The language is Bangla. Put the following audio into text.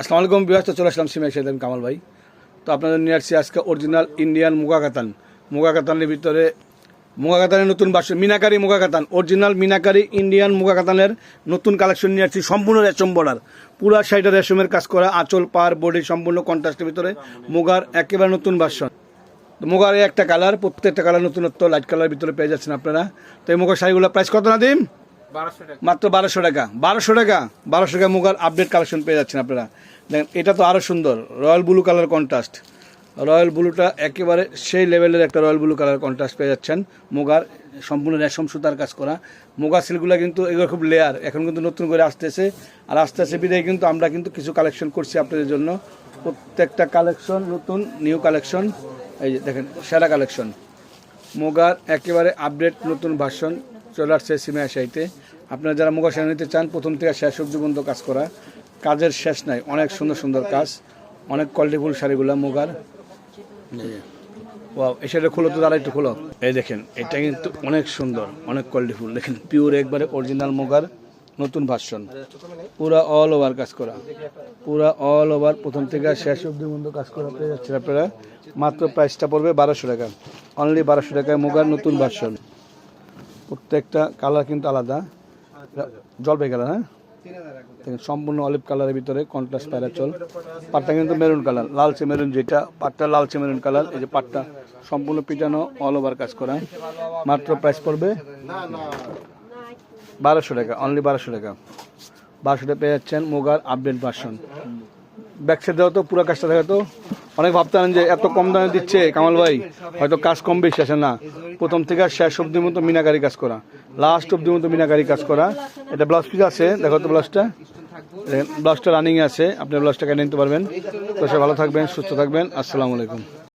আসসালামু আলাইকুম বিহার চলে আসলাম সিমাই সাহেদ কামাল ভাই। তো আপনাদের নিয়ে আসছি আজকে অরিজিনাল ইন্ডিয়ান মুগা কাতান। মুগা কাতানের ভিতরে, মুগা কাতানের নতুন বাস, মিনাকারি মুগা কাতান। অরিজিনাল মিনাকারি ইন্ডিয়ান মুগা কাতানের নতুন কালেকশন নিয়ে আসছি, সম্পূর্ণ রেশম বর্ডার পুরা সাইডে রেশমের কাজ করা, আঁচল পার বডি সম্পূর্ণ কন্ট্রাস্টের ভিতরে, মুগার একেবারে নতুন ভার্সন মুগার একটা কালার প্রত্যেকটা কালার নতুনত্ব লাইট কালার ভিতরে পেয়ে যাচ্ছেন আপনারা। তো এই মুগার শাড়িগুলো প্রাইস কত না দিন মাত্র বারোশো টাকা। বারোশো টাকা বারোশো টাকা মুগার আপডেট কালেকশন পেয়ে যাচ্ছেন আপনারা। দেখেন এটা তো আরও সুন্দর, royal blue colour contrast royal ব্লুটা একেবারে সেই লেভেলের একটা রয়্যাল ব্লু কালার কন্ট্রাস্ট পেয়ে যাচ্ছেন। মুগার সম্পূর্ণ রেশম সুতার কাজ করা। মুগা সিলগুলো কিন্তু এগুলো খুব লেয়ার এখন কিন্তু নতুন করে আসতেছে। আর আস্তে আস্তে বিদায় কিন্তু আমরা কিন্তু কিছু কালেকশন করছি আপনাদের জন্য। প্রত্যেকটা কালেকশন নতুন নিউ কালেকশন এই যে দেখেন, সেরা কালেকশন মুগার একেবারে আপডেট নতুন ভার্সন চলে আসছে সিমিয়া শাড়িতে আপনারা যারা মোগা শাড়ি নিতে চান, প্রথম থেকে শেষ অব্দি পর্যন্ত কাজ করা। কাজের শেষ নাই, অনেক সুন্দর সুন্দর কাজ। অনেক কোয়ালিটিফুল শাড়িগুলো, মুগার। ওয়াও এই শাড়িটা খুলো তো দাঁড়া একটু খুলো। এই দেখেন, এটা কিন্তু অনেক সুন্দর, অনেক কোয়ালিটিফুল দেখেন পিওর একবারে অরিজিনাল মুগার, নতুন ভার্সন পুরা অল ওভার কাজ করা। পুরা অল ওভার প্রথম থেকে শেষ অব্দি পর্যন্ত কাজ করা পেয়ে যাচ্ছেন আপনারা। মাত্র প্রাইসটা পড়বে বারোশো টাকা। অনলি বারোশো টাকায় মুগার নতুন ভার্সন প্রত্যেকটা কালার কিন্তু আলাদা। জলপাই কালার হ্যাঁ? দেখেন সম্পূর্ণ অলিভ কালারের ভিতরে কন্ট্রাস্ট প্যারাচল পাটটা কিন্তু মেরুন কালার লালচে মেরুন যেটা পাটটা লালচে মেরুন কালার এই যে পাটটা সম্পূর্ণ পিটানো অল ওভার কাজ করা। মাত্র প্রাইস পড়বে বারোশো টাকা অনলি বারোশো টাকা। বারোশো টাকা পেয়ে যাচ্ছেন মোগার আপডেট ভার্সন ব্যাক সাইড দেওয়া তো পুরো কাজটা দেখা তো অনেক ভাবতেন যে এত কম দামে দিচ্ছে কামাল ভাই, হয়তো কাজ কম বেশি আসে না। প্রথম থেকে শেষ অব্দি মতো মিনাকারি কাজ করা। লাস্ট অব্দি মতো মিনাকারি কাজ করা। এটা ব্লাউজ পিস আছে, দেখো তো ব্লাউজটা ব্লাউজটা রানিং আছে, আপনি ব্লাউজটা কেটে নিতে পারবেন। তো সে ভালো থাকবেন, সুস্থ থাকবেন। আসসালামু আলাইকুম।